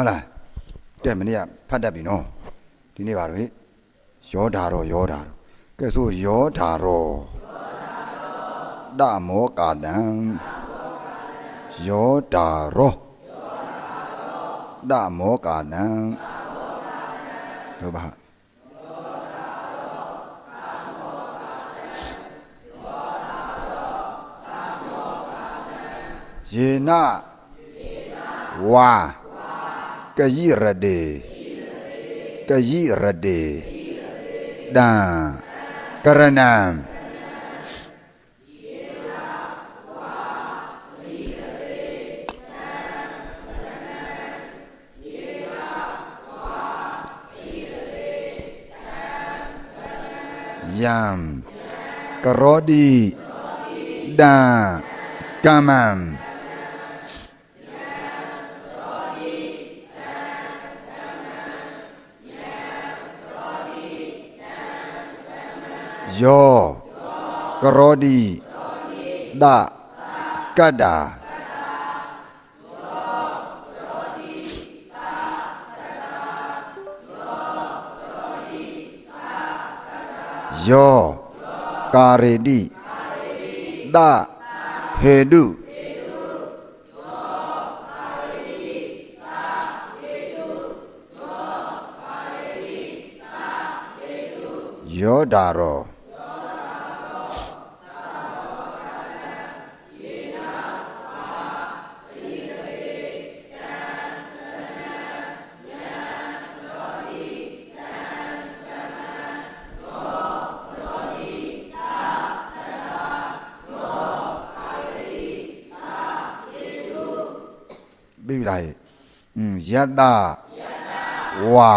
ဟုတ်လားတဲ့မနေ့ကဖတ်တတ်ပြီနော်ဒီနေ့ပါတော့ဟိယောဓာရောယောဓာရောကဲဆိုယောဓာရောဒမောကာတံယောဓာရောဒမောကာတံဟုတ်ပါယေနဝါ ကယိရတေကယိရတေ ယံကရောတိတံကမ္မံယောကရောတိတကတ္တာယောကာရေတိတဟေတုယောဓာရော ယတ္တဝါ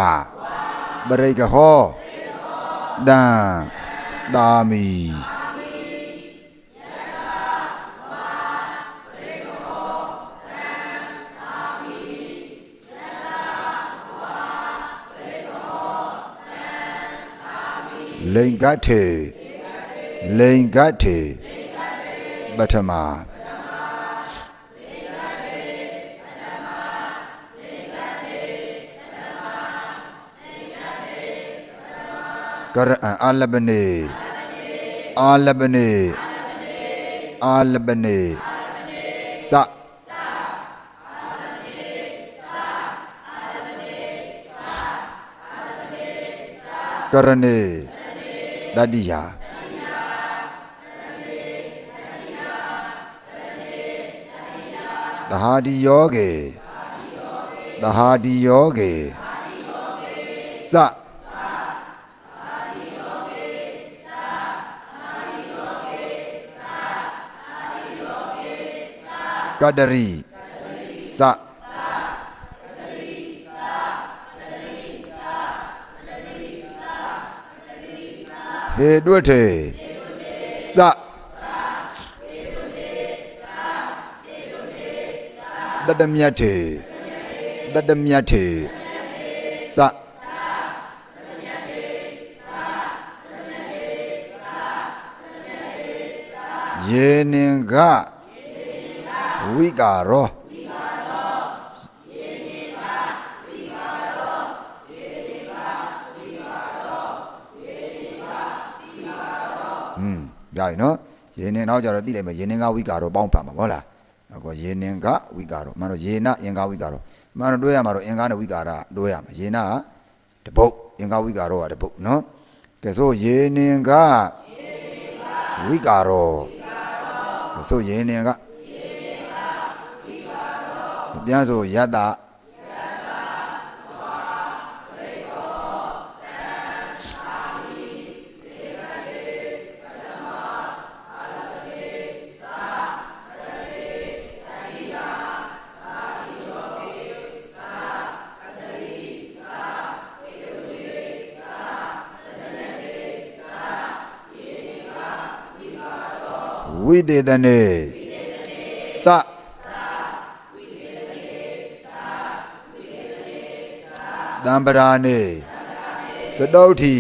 ပရိကဟောတံတာမီလိင်္ဂတ်ထေလိင်္ဂတ်ထေပထမ ကရအာလဘနေအာလဘနေအာလဘနေစကရနေတတိယသဟာဒီယောကေသဟာဒီယောကေစ ကတရီစဟေတွတ်ထေစတတမြတ်ထေတတမြတ်ထေစယေနင်က ဝိကာရောอืมဒါရင်နော်ယေနင်တော့ကြတော့သိလိုက်မယ်ယေနင်ကဝိကာရောပေါင်းပါမှာဟုတ်လားအခုယေနင်ကဝိကာရောမှန်တော့ယေနအင်္ဂဝိကာရောမှန်တော့တွဲရမှာတော့အင်္ဂနဲ့ဝိကာရတွဲရမှာယေနကတပုတ်အင်္ဂဝိကာရောကတပုတ်နော်ကဲဆိုယေနင်ကဝိကာရောဆိုယေနင်က ပြန်ဆိုယတ္တဝိတေတနေ တံပရာနေစတုဋ္ဌိ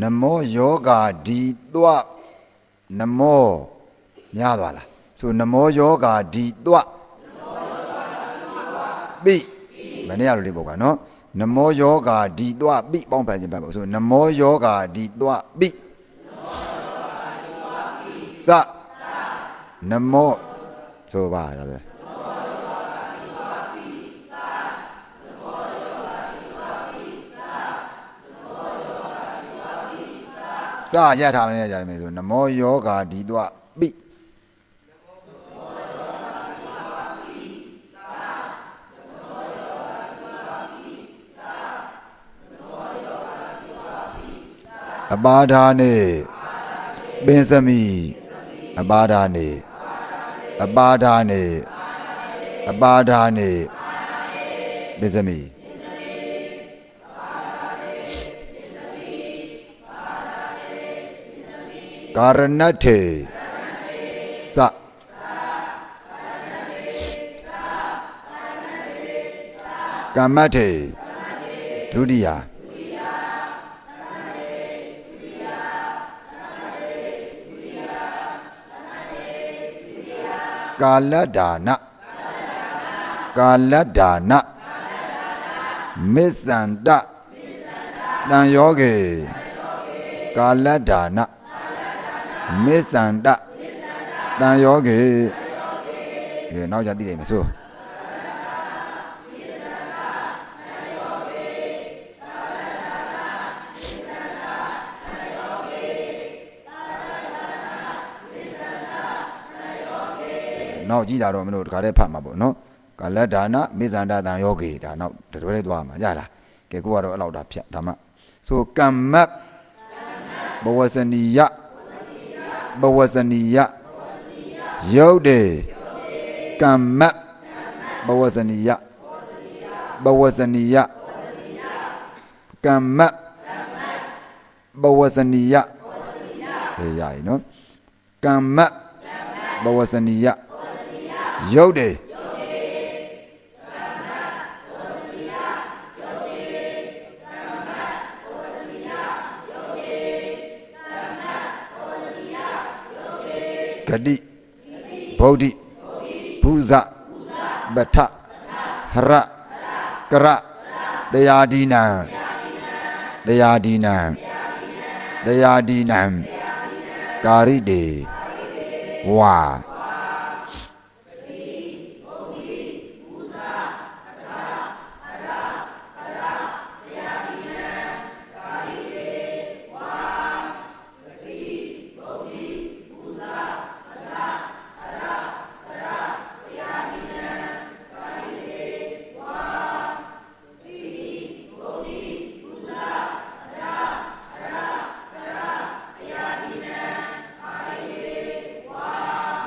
နမောယောဂာဒီသွားနမောများသွားလားဆိုနမောယောဂာဒီသွားပိမနေ့ကလိုလေးပေါ့ကွာနော်နမောယောဂာဒီသွားပိပေါင်းဖန်ခြင်းပဲပေါ့ဆိုနမောယောဂာဒီသွားပိစ နမောဆိုပါဒါဆိုစရထားမနေကြတယ်ဆိုနမောယောဂာဒီသွားပိအပါဒာနေပင်စမီအပါဒာနေ အပါဒာနေအပါဒာနေပင်စမီကာရဏထေစကမ္မထေဒုတိယ ကာလဒါနကာလဒါနမစ္ဆန္တတန်ယောဂေကာလဒါနမစ္ဆန္တတန်ယောဂေဒီနောက်ကြသိလိမ့်မယ်ဆို နောက်ကြည့်တာတော့မင်းတို့တခါတည်းဖတ်မှာပေါ့နော်ကာလဒါနမစ္ဆန္တတန်ယောဂေဒါနောက်တတွဲသွားမှာရလားကဲကိုကတော့အဲ့လောက်တာဖြတ်ဒါမှဆိုကမ္မတ်ဘဝစနီယဘဝစနီယယုတ်တေကမ္မတ်ဘဝစနီယဘဝစနီယကမ္မတ်ဘဝစနီယအေးရည်နော်ကမ္မတ်ဘဝစနီယ ယုတ်တေဂတိဗုဒ္ဓိဘုဇပထဟရကရတရားဒီနံတရားဒီနံတရားဒီနံကာရိတေဝါ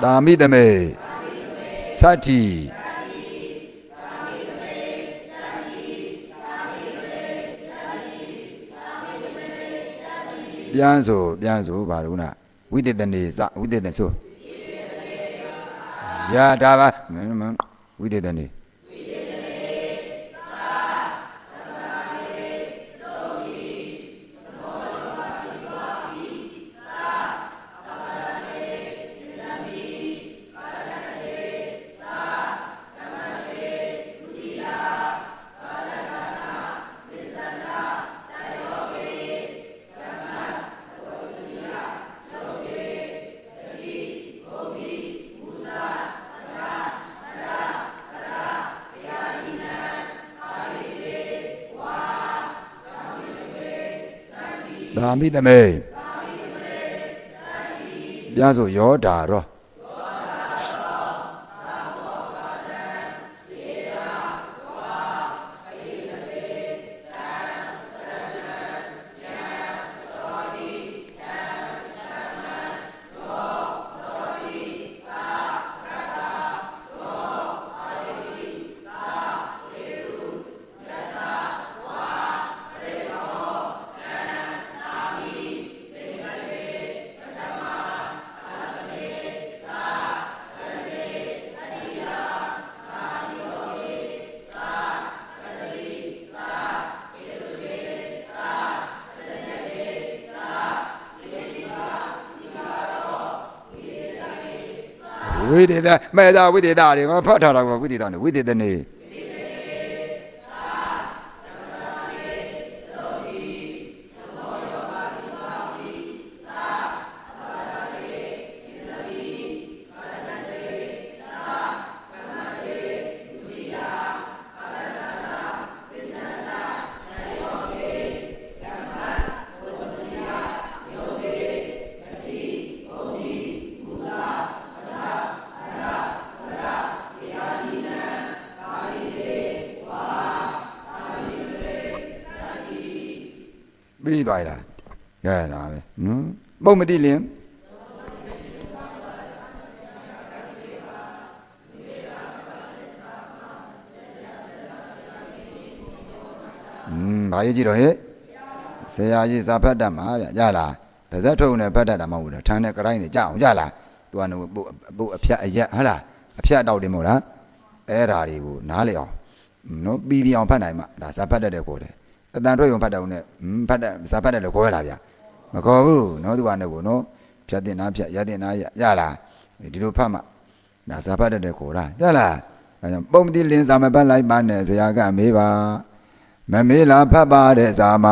သာမိတမေသတ္တိပြန်ဆိုပြန်ဆိုဘာလို့နာဝိသေတနေစဝိသေတနေဆိုရာဒါပါမင်းမဝိ သေတနေသာမိတမေပြန်ဆိုယောဓာရော ဝိသေသမေသာဝိသေသတွေငါဖတ်ထားတာကဝိသေသနေဝိသေသနေ ပြီးသွားလားရတာပဲနော်ပုံမတိလင်อืมဘာရေးကြည့်တော့ဟဲ့ဆရာကြီးစာဖတ်တတ်မှာဗျကြလားဗဇက်ထုတ်နဲ့ဖတ်တတ်တာမဟုတ်ဘူးလားထန်းနဲ့ကြိုင်းနဲ့ကြအောင်ကြလားသူကပုတ်ပုတ်အဖြတ်အရက်ဟဟလားအဖြတ်တောက်တယ်မဟုတ်လားအဲ့ဓာတွေကိုနားလေအောင်နော်ပြီးပြီးအောင်ဖတ်နိုင်မှဒါစာဖတ်တတ်တဲ့ကိုတယ် အတန်ထွက်ရုံဖတ်တယ်ဦးနဲ့ဟမ်ဖတ်တတ်စာဖတ်တယ်လို့ခေါ်ရလားဗျမခေါ်ဘူးနော်သူကနဲ့ကိုနော်ဖြတ်တင်နာဖြတ်ရတင်နာရရလားဒီလိုဖတ်မှဒါစာဖတ်တတ်တဲ့ကိုလားကြလားအဲကြောင့်ပုံမတိလင်းစာမပတ်လိုက်ပါနဲ့ဆရာကမေးပါမမေးလာဖတ်ပါတဲ့ဇာမ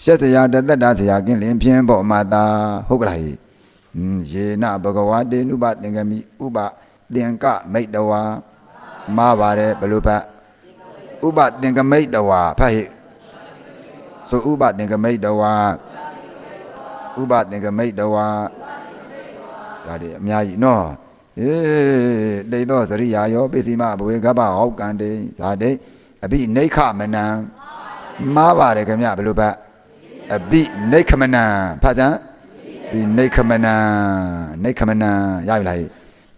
ရှက်စရာတသက်တာဆရာကင်းလင်းဖြင်းပေါ်မှာသာဟုတ်ကလားဟိอืมယေနဘဂဝတေနုပသင်္ကမိဥပသင်္ကမိတ်တဝါမပါတယ်ဘလို့ဖတ်ဥပသင်္ကမိတ်တဝါဖတ်ဟိ ဆိုဥပသင်္ကမိတ်တဝါဥပသင်္ကမိတ်တဝါဒါတွေအများကြီးနော်အေးတိတ်သောစရိယာယောပစ္စည်းမဘဝေကပ္ပဟောက်ကံတေဇာတိအဘိနေခမနံမားပါတယ်ခင်ဗျဘယ်လိုဖတ်အဘိနေခမနံဖတ်စမ်းဘိနေခမနံနေခမနံရပြီလား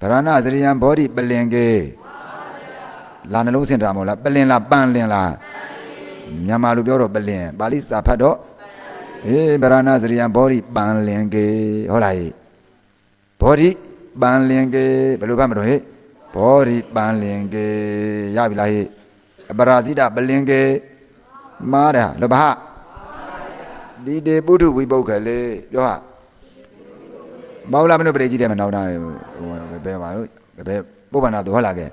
ဗရဏစရိယံဘောဓိပလင်ကေလာနှလုံးစင်တာမဟုတ်လားပလင်လားပန်လင်လား မြန်မာလိုပြောတော့ပလင်ပါဠိစာဖတ်တော့အေးဗရဏစရိယံဘောဓိပန်လင်ကေဟုတ်လားဘောဓိပန်လင်ကေဘယ်လိုဖတ်မလို့ဟဲ့ဘောဓိပန်လင်ကေရပြီလားဟဲ့အပရာဇိတပလင်ကေမားတယ်လဘဟဒီတေပုထုဝိပုတ်ခလေပြောဟာမောင်လာမနုပရိကြီးတယ်မနောက်တာဟိုဘယ်ပါဟုတ်ဘယ်ပုပ္ပန္နသူဟုတ်လားကဲ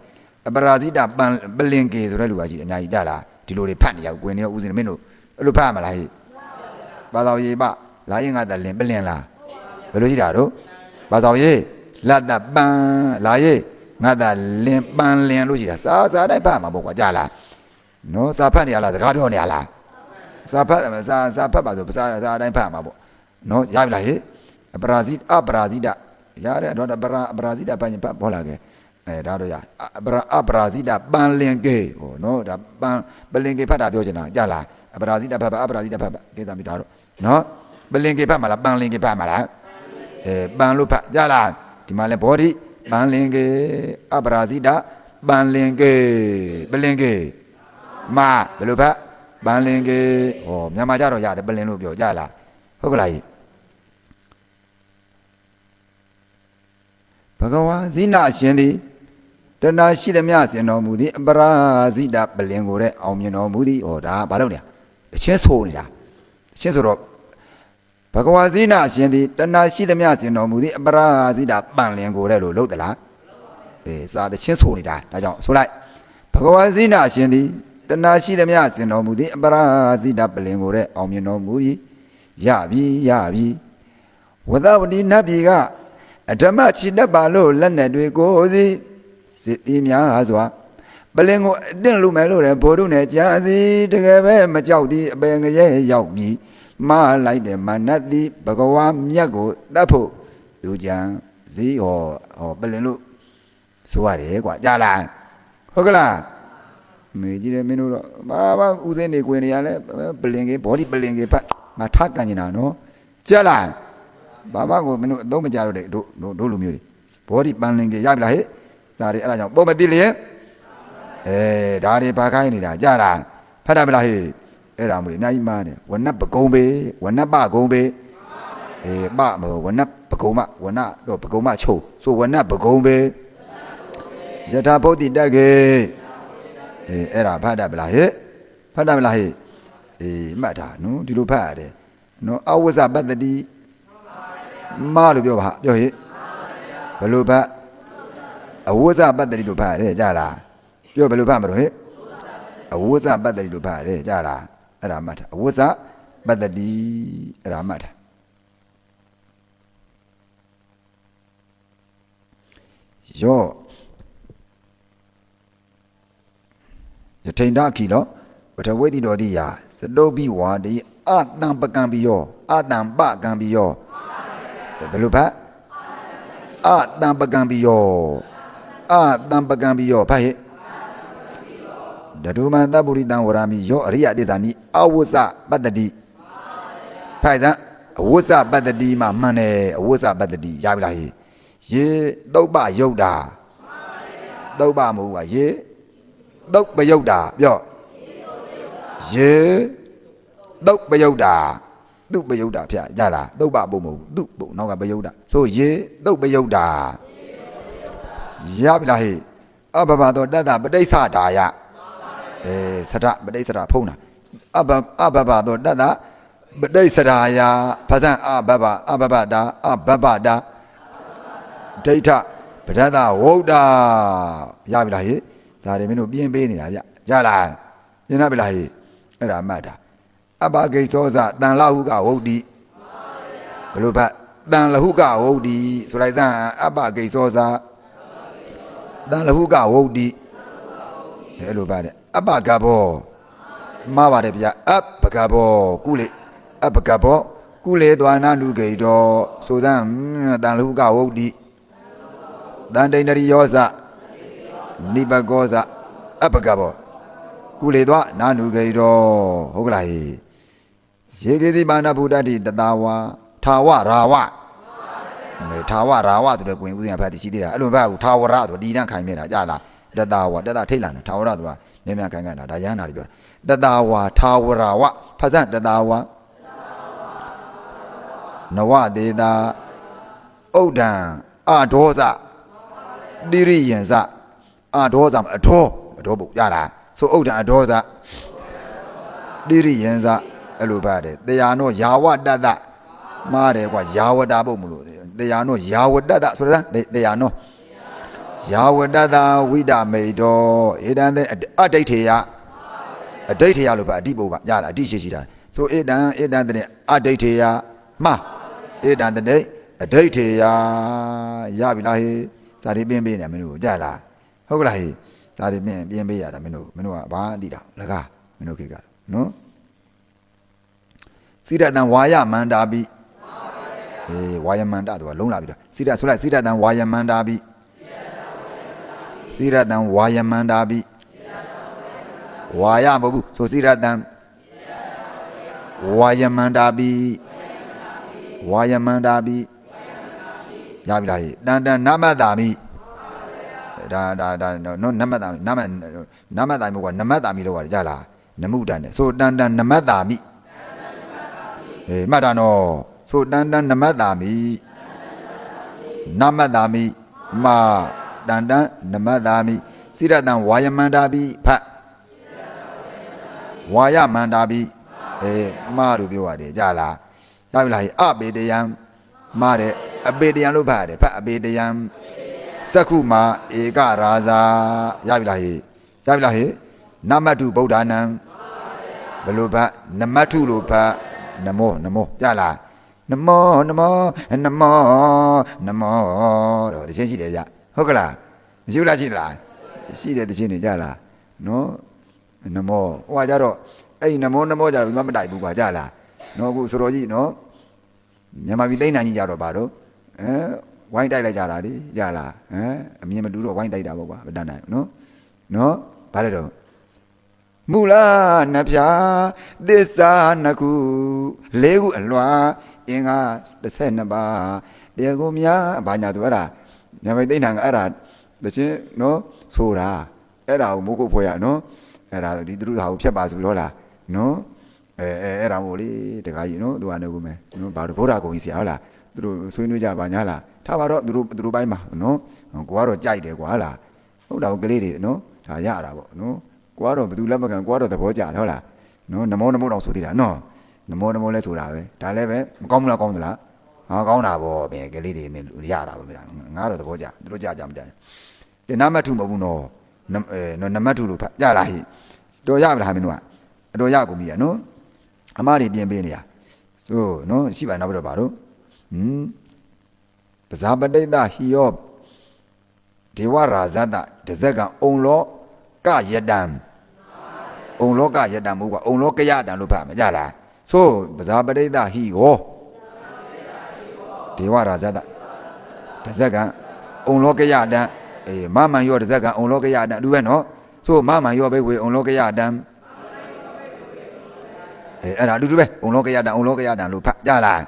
အပရာဇိတပန်ပလင်ကေဆိုတဲ့လူကကြီးအများကြီးကြလားဒီလိုတွေဖတ်နေရကွင်နေဥစဉ်မင်းတို့အဲ့လိုဖတ်မလားဟိဘာသာရေးပလာရင်ငါတလင်ပလင်လားဘယ်လိုရှိတာတို့ဘာသာရေးလတ်တပန်လာရေးငါတလင်ပန်လင်လို့ရှိတာစာစာတိုင်းဖတ်မှာပေါ့ကွာကြလားနော်စာဖတ်နေရလားစကားပြောနေရလားစာဖတ်စာစာဖတ်ပါဆိုစာစာတိုင်းဖတ်မှာပေါ့နော်ရပြီလားဟိအပရာဇိအပရာဇိတရတယ်တော့ပရာအပရာဇိတပန်ဖတ်ပေါ်လာခဲ့ အဲဒါတော့ရအပရာအပရာဇိတပန်လင်ကေဟောနော်ဒါပန်ပလင်ကေဖတ်တာပြောချင်တာကြလားအပရာဇိတဖတ်ပါအပရာဇိတဖတ်ပါကိစ္စမိတာတော့နော်ပလင်ကေဖတ်မှာလားပန်လင်ကေဖတ်မှာလားအဲပန်လို့ဖတ်ကြလားဒီမှာလဲဘောဓိပန်လင်ကေအပရာဇိတပန်လင်ကေပလင်ကေမာဘယ်လိုဖတ်ပန်လင်ကေဟောမြန်မာကြတော့ရတယ်ပလင်လို့ပြောကြလားဟုတ်ကလားကြီးဘဂဝါဇိနာရှင်သည် တဏှာရှိသမျှစင်တော်မူသည်အပရာဇိတပလင်ကိုတဲ့အောင်မြင်တော်မူသည်ဟောဒါဘာလို့လဲတချင်းဆိုနေတာတချင်းဆိုတော့ဘဂဝါဇိနာရှင်သည်တဏှာရှိသမျှစင်တော်မူသည်အပရာဇိတပန်လင်ကိုတဲ့လို့လို့တလားအေးစာတချင်းဆိုနေတာဒါကြောင့်ဆိုလိုက်ဘဂဝါဇိနာရှင်သည်တဏှာရှိသမျှစင်တော်မူသည်အပရာဇိတပလင်ကိုတဲ့အောင်မြင်တော်မူပြီရပြီရပြီဝဒဝတိနတ်ပြည်ကအဓမ္မချီတတ်ပါလို့လက်နဲ့တွေကိုစီ စစ်သည်များစွာပလင်ကိုအတင့်လူမယ်လို့လည်းဘိုလ်တို့နဲ့ကြာစီတကယ်ပဲမကြောက်သည်အပယ်ငရဲရောက်ပြီမလိုက်တယ်မနတ်သည်ဘဂဝါမြတ်ကိုတတ်ဖို့သူကြံစည်းဟောဟောပလင်လို့ဆိုရတယ်ကွာကြားလားဟုတ်ကလားမေကြီးတယ်မင်းတို့တော့ဘာဘာဥသိနေကွင်နေရလဲပလင်ကေဘောဒီပလင်ကေဖတ်ငါထားကန်နေတာနော်ကြားလားဘာဘာကိုမင်းတို့အသုံးမကြတော့တဲ့တို့တို့တို့လူမျိုးတွေဘောဒီပန်လင်ကေရပြီလားဟဲ့ စာတွေအဲ့ဒါကြောင့်ပုံမသိလျက်အဲဒါတွေဘာခိုင်းနေတာကြားလားဖတ်တယ်မလားဟဲ့အဲ့ဒါမျိုးတွေအများကြီးမားတယ်ဝဏပကုံပေဝဏပကုံပေအေးပမဝဏပကုံမဝဏတော့ပကုံမချုပ်ဆိုဝဏပကုံပေယထာဘုဒ္ဓတက်ကေအေးအဲ့ဒါဖတ်တယ်မလားဟဲ့ဖတ်တယ်မလားဟဲ့အေးမှတ်တာနော်ဒီလိုဖတ်ရတယ်နော်အဝဇ္ဇပတ္တိမလို့ပြောပါပြောဟဲ့ဘယ်လိုဖတ် အဝိဇ္ဇပတ္တိလို့ဖတ်ရတယ်ကြားလားပြောဘယ်လိုဖတ်မလို့ဟဲ့အဝိဇ္ဇပတ္တိလို့ဖတ်ရတယ်ကြားလားအဲ့ဒါမှတ်တာအဝိဇ္ဇပတ္တိအဲ့ဒါမှတ်တာယောယထိန်ဒခီလောပထဝေတိတော်တိယာစတုပိဝါတိအတံပကံပိယောအတံပကံပိယောဘယ်လိုဖတ်အတံပကံပိယော အတံပကံပိယောဖတ်ဟဲ့ဒတုမံတပုရိတံဝရမိယောအရိယတိသနိအဝုဇပတ္တိဖိုက်စံအဝုဇပတ္တိမှာမှန်တယ်အဝုဇပတ္တိရပြီလားဟေးရေတုပ်ပယုတ်တာတုပ်ပမဟုတ်ပါရေတုပ်ပယုတ်တာပြောရေတုပ်ပယုတ်တာသူ့ပယုတ်တာဖျက်ရလားတုပ်ပပုံမဟုတ်ဘူးသူ့ပုံနောက်ကပယုတ်တာဆိုရေတုပ်ပယုတ်တာ ရပြီလားဟေးအဘဘတော်တတ္တပဋိစ္စဒါယအဲစရပဋိစ္စရာဖုံးတာအဘအဘဘတော်တတ္တပဋိစ္စရာယဖဇံအဘဘအဘဘတာအဘဘတာဒိဋ္ဌပဒတ္တဝုဒ္ဓရပြီလားဟေးဒါတွေမင်းတို့ပြင်းပေးနေတာဗျရလားပြင်းရပြီလားဟေးအဲ့ဒါမှတ်တာအဘဂိသောဇတန်လဟုကဝုဒ္ဓိဘယ်လိုဖတ်တန်လဟုကဝုဒ္ဓိဆိုလိုက်စမ်းအဘဂိသောဇ တန်လဟုကဝုဒ္ဓိအဲ့လိုပါတယ်အဘဂဘောမှားပါတယ်ဗျအဘဂဘောကုလေအဘဂဘောကုလေသွာနာနုဂိတောဆိုစမ်းတန်လဟုကဝုဒ္ဓိတန်တိန်တရိယောဇနိဘကောဇအဘဂဘောကုလေသွာနာနုဂိတောဟုတ်ကလားဟေးရေကေတိပါဏဗုဒ္ဓတိတတဝါထာဝရာဝမေ ထာဝရာဝဆိုတဲ့ကိုရင်ဦးဇင်ဖတ်သိရှိသေးတာအဲ့လိုမဟုတ်ဘူးထာဝရဆိုဒီတန်းခိုင်မြဲတာကြာလားတတဝါတတထိတ်လာတယ်ထာဝရဆိုတာမြဲမြံခိုင်ခိုင်တာဒါရဟန္တာတွေပြောတာတတဝါထာဝရာဝဖတ်စံတတဝါနဝဒေတာဥဒ္ဒံအဒောဇတိရိယံဇအဒောဇအဒောအဒောပုတ်ရလားဆိုဥဒ္ဒံအဒောဇတိရိယံဇအဲ့လိုပါတယ်တရားနောယာဝတ္တမားတယ်ကွာယာဝတ္တပုတ်မလို့ တရားနောယာဝတ္တဆိုတာတရားနောယာဝတ္တဝိဒမေတောဧတံတဲ့အဋ္ဌိထေယအဋ္ဌိထေယလို့ပါအဓိပုတ်ပါရလားအဓိရှိရှိတာဆိုဧတံဧတံတဲ့အဋ္ဌိထေယမှာဧတံတဲ့အဋ္ဌိထေယရပြီလားဟေးဇာတိပြင်းပေးနေမင်းတို့ကြလားဟုတ်ကလားဟေးဇာတိပြင်းပြင်းပေးရတာမင်းတို့မင်းတို့ကဘာသိတာလကားမင်းတို့ခေတ်ကနော်စိရတံဝါယမန္တာပိ အေးဝါယမန္တာတော့လုံးလာပြီတော့စိရဆိုလိုက်စိရတံဝါယမန္တာပိစိရတံဝါယမန္တာပိဝါယမဟုတ်ဘူးဆိုစိရတံဝါယမန္တာပိဝါယမန္တာပိရပြီလားဟေးတန်တန်နမတ္တာမိဒါဒါဒါနော်နမတ္တာမိနမနမတ္တာမိကနမတ္တာမိလို့ရတယ်ကြလားနမှုတန်တယ်ဆိုတန်တန်နမတ္တာမိအေးမှတ်တာနော် ဆိုတန်တန်နမတ္တာမိနမတ္တာမိမာတန်တန်နမတ္တာမိစိရတံဝါယမန္တာပိဖတ်ဝါယမန္တာပိအေးမာတို့ပြောရတယ်ကြလားရပြီလားအပေတယံမာတဲ့အပေတယံလို့ဖတ်ရတယ်ဖတ်အပေတယံသက္ခုမာဧကရာဇာရပြီလားဟေးရပြီလားဟေးနမတုဗုဒ္ဓနံဘယ်လိုဖတ်နမတုလို့ဖတ်နမောနမောကြလား နမောနမောနမောနမောတော့တခြင်းရှိတယ်ဗျဟုတ်ကလားမရှိဘူးလားရှိလားရှိတယ်တခြင်းနေကြလားနော်နမောဟိုကကြတော့အဲ့ဒီနမောနမောကြတော့ဘယ်မှမတိုက်ဘူးကွာကြလားနော်အခုဆိုတော်ကြီးနော်မြန်မာပြည်သိန်းနိုင်ကြီးကြတော့ဗါတော့အဲဝိုင်းတိုက်လိုက်ကြတာလေကြလားဟမ်အမြင်မတူတော့ဝိုင်းတိုက်တာပေါ့ကွာမတန်နိုင်နော်နော်ဗါတယ်တော့မူလာနှဖျားသစ္စာနှစ်ခုလေးခုအလွာ အင်္ဂါ12ပါးတရားကိုများဘာညာသူအဲ့ဒါညမိတ်သိမ့်ထန်ကအဲ့ဒါတချင်းနော်ဆိုတာအဲ့ဒါကိုမိုးကုတ်ဖွဲ့ရနော်အဲ့ဒါဒီသူတို့ဟာကိုဖြတ်ပါဆိုပြီးတော့လားနော်အဲအဲအဲ့ဒါမို့လေတခါကြီးနော်သူကနေကူမယ်နော်ဘာလို့ဗုဒ္ဓဂုံကြီးဆရာဟုတ်လားသူတို့ဆွေးနွေးကြပါညာလားထားပါတော့သူတို့သူတို့ပိုင်းမှာနော်ကိုကတော့ကြိုက်တယ်ကွာဟုတ်လားဟုတ်တာကလေးတွေနော်ဒါရတာပေါ့နော်ကိုကတော့ဘယ်သူလက်မခံကိုကတော့သဘောကျတယ်ဟုတ်လားနော်နမောနမောတော့ဆိုသေးတာနော် နမောနမောလဲဆိုတာပဲဒါလည်းပဲမကောင်းဘူးလားကောင်းသလားဟာကောင်းတာပေါ့ဘယ်ကလေးတွေမင်းရတာပေါ့ဗျာငါတော့သဘောကျသူတို့ကြကြမကြကဲနမထုမဟုတ်ဘူးနော်နမအဲနော်နမထုလို့ဖတ်ကြလားဟိတော်ရမလားမင်းတို့ကအတော်ရကုန်ပြီရနော်အမတွေပြင်ပေးနေရဆိုနော်ရှိပါနောက်ပြီးတော့ပါတော့ဟွန်းပဇာပတိတဟိယောဒေဝရာဇတတဇက်ကအုံလောကယတံအုံလောကယတံမဟုတ်ကွာအုံလောကယတံလို့ဖတ်မှာကြလား ဆိုပဇာပတိတဟိယောဒေဝရာဇတတဇက်ကအုံလောကယတံအေးမမန်ရောတဇက်ကအုံလောကယတံအတူပဲနော်ဆိုမမန်ရောပဲဝေအုံလောကယတံအေးအဲ့ဒါအတူတူပဲအုံလောကယတံအုံလောကယတံလို့ဖတ်ကြလား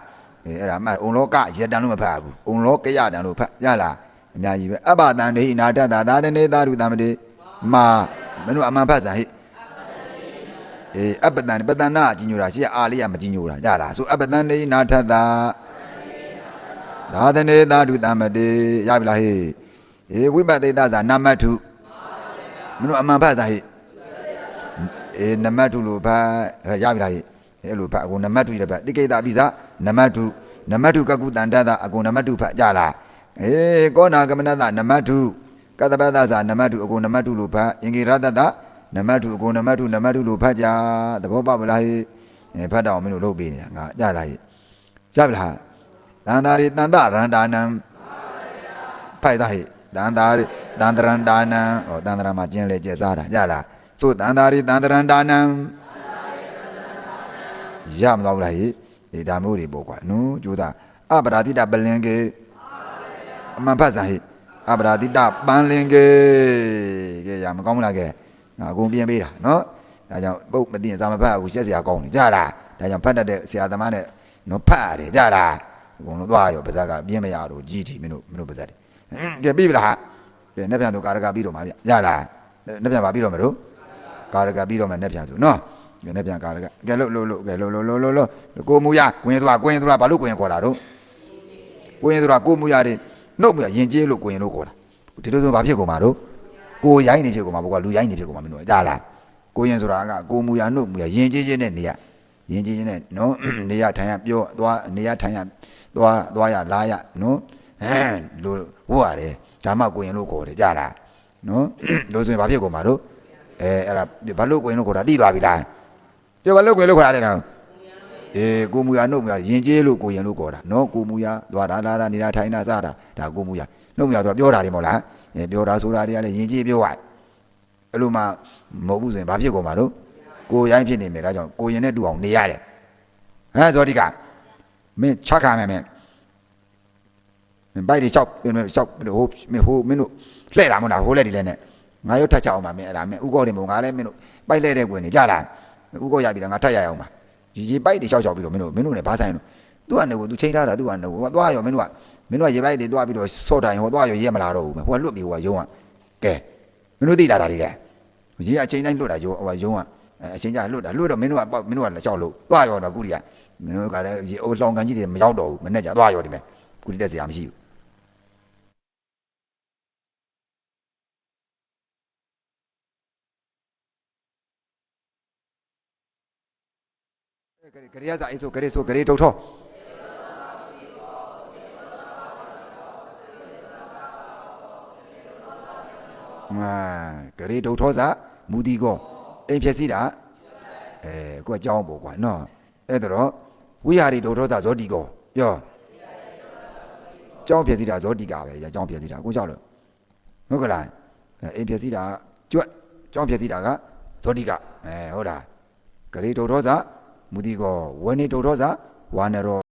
အေးအဲ့ဒါမှအုံလောကယတံလို့မဖတ်ဘူးအုံလောကယတံလို့ဖတ်ကြလားအများကြီးပဲအဘတန်တေဟိနာတတသာသနေသာရုတံမတေမာမင်းတို့အမှန်ဖတ်စမ်းဟိ အေးအပတန်ပတနာကြီးညိုတာရှိရအာလေးရမကြီးညိုတာကြလားဆိုအပတန်တေဟိနာထတာသာသနေသာဓုတမတေရပြီလားဟေးအေဝိပဿိတသာနမထုမင်းတို့အမှန်ဖတ်သာဟေးအေနမထုလို့ဖတ်ရပြီလားဟေးအဲ့လိုဖတ်အကုန်နမထုရဖတ်တိကိတပိစာနမထုနမထုကကုတန္တသာအကုန်နမထုဖတ်ကြလားအေကောနာကမနတနမထုကတပတ္တသာနမထုအကုန်နမထုလို့ဖတ်အင်္ဂိရတတ နမထုအကုန်နမထုနမထုလို့ဖတ်ကြသဘောပေါက်မလားဟေးအဲဖတ်တော့မင်းတို့လုပ်ပေးနေတာငါကြလားဟေးရပြီလားတန္တာရိတန္တရန္တာနံဖိုက်သားဟိတန္တာရိတန္တရန္တာနံဟောတန္တရမှာကျင်းလေကျက်စားတာကြလားသို့တန္တာရိတန္တရန္တာနံရမသွားဘူးလားဟိဒီဒါမျိုးတွေပေါ့ကွာနော်ကျိုးသားအပရာတိတပလင်ကေအမှန်ဖတ်စံဟိအပရာတိတပန်းလင်ကေကဲရမကောင်းဘူးလားကဲ ငါအကုန်ပြင်ပေးတာနော်ဒါကြောင့်ပုတ်မသိရင်စာမဖတ်ဘူးရှက်စရာကောင်းတယ်ကြလားဒါကြောင့်ဖတ်တတ်တဲ့ဆရာသမားနဲ့နော်ဖတ်ရတယ်ကြလားအကုန်လုံးသွားရောပါဇက်ကပြင်းမရတော့ကြီးတီမင်းတို့မင်းတို့ပါဇက်တယ်ကဲပြီးပြီလားကဲနှစ်ပြန်တော့ကာရကပြီးတော့မှာဗျရလားနှစ်ပြန်ပါပြီးတော့မလို့ကာရကပြီးတော့မယ်နှစ်ပြန်ဆိုနော်ကဲနှစ်ပြန်ကာရကကဲလို့လို့လို့ကဲလို့လို့လို့လို့လို့ကိုမူရကွင်းသွားကွင်းသွားဘာလို့ကွင်းခေါ်တာတော့ကွင်းသွားကိုမူရတွေနှုတ်မရရင်ကျေးလို့ကွင်းလို့ခေါ်တာဒီလိုဆိုဘာဖြစ်ကုန်မှာတော့ ကိုရိုင်းနေဖြစ်ကုန်မှာဘောကလူရိုင်းနေဖြစ်ကုန်မှာမင်းတို့ကြလားကိုရင်ဆိုတာကကိုမူရနှုတ်မူရရင်ကျေးချင်းနဲ့နေရရင်ကျေးချင်းနဲ့နော်နေရထိုင်ရပြောသွားနေရထိုင်ရသွားသွားရလာရနော်ဟမ်လို့ဝတ်ရတယ်ဓမ္မကိုရင်လို့ခေါ်တယ်ကြလားနော်လို့ဆိုရင်ဘာဖြစ်ကုန်မှာတော့အဲအဲ့ဒါဘာလို့ကိုရင်လို့ခေါ်တာသိသွားပြီလားပြောဘာလို့ကိုရင်လို့ခေါ်တာလဲတော့အေးကိုမူရနှုတ်မူရယင်ကျေးလို့ကိုရင်လို့ခေါ်တာနော်ကိုမူရသွားတာလာတာနေတာထိုင်တာစတာဒါကိုမူရနှုတ်မူရဆိုတော့ပြောတာတယ်မဟုတ်လားအဲ ပြောတာဆိုတာတွေကလည်းယင်ကျေးပြောရတယ်အဲ့လိုမှမဟုတ်ဘူးဆိုရင်ဘာဖြစ်ကုန်မှာတော့ကိုရိုင်းဖြစ်နေမယ်ဒါကြောင့်ကိုရင်နဲ့တူအောင်နေရတယ်ဟမ်ဇောတိကမင်းချခါမယ်မင်းမင်းဘိုက်တွေလျှောက်မင်းလျှောက်ဟိုမင်းဟိုမင်းတို့လှဲ့တာမဟုတ်လားဟိုလက်တွေလည်းနဲ့ငါရောထတ်ချအောင်ပါမင်းအဲ့ဒါမင်းဥကောတွေမဟုတ်ငါလည်းမင်းတို့ဘိုက်လှဲ့တဲ့ကွင်နေကြလားဥကောရပြီလားငါထတ်ရအောင်ပါဒီဒီဘိုက်တွေလျှောက်ချောက်ပြီးတော့မင်းတို့မင်းတို့လည်းဘာဆိုင်လို့သူကနေကိုသူချိန်ထားတာသူကနေကိုသွားရောမင်းတို့က မင်းတို့ကရေဘိုက်တွေသွားပြီးတော့ဆော့တိုင်ဟိုသွားရောရဲမလာတော့ဘူးဟိုကလွတ်ပြီးဟိုကယုံကကဲမင်းတို့သိတာဒါတွေကရေအချိန်တိုင်းလွတ်တာယုံဟိုကယုံကအချိန်ကျလွတ်တာလွတ်တော့မင်းတို့ကမင်းတို့ကလျှောက်လို့သွားရောတော့ကုရီကမင်းတို့ကလည်းဒီအိုလောင်ကန်ကြီးတွေမရောက်တော့ဘူးမနဲ့ကြသွားရောဒီမဲ့ကုတိတက်စရာမရှိဘူးကရေကရေရစာအိဆိုကရေဆိုကရေထုတ်ထော မာကရေထုတ်ထောစာမူဒီကောအိမ်ဖြစ်စီတာအဲကိုကကြောင်းပေါ့ကွာနော်အဲ့တော့ဝိဟာရီဒုထောသာဇောတိကောပြောကြောင်းပြည့်စည်တာဇောတိကပဲကြောင်းပြည့်စည်တာကိုကြောက်လို့ဟုတ်ကလားအဲအိမ်ပြည့်စည်တာကျွတ်ကြောင်းပြည့်စည်တာကဇောတိကအဲဟုတ်တာဂရေဒုထောသာမူတိကောဝဏိဒုထောသာဝါနရော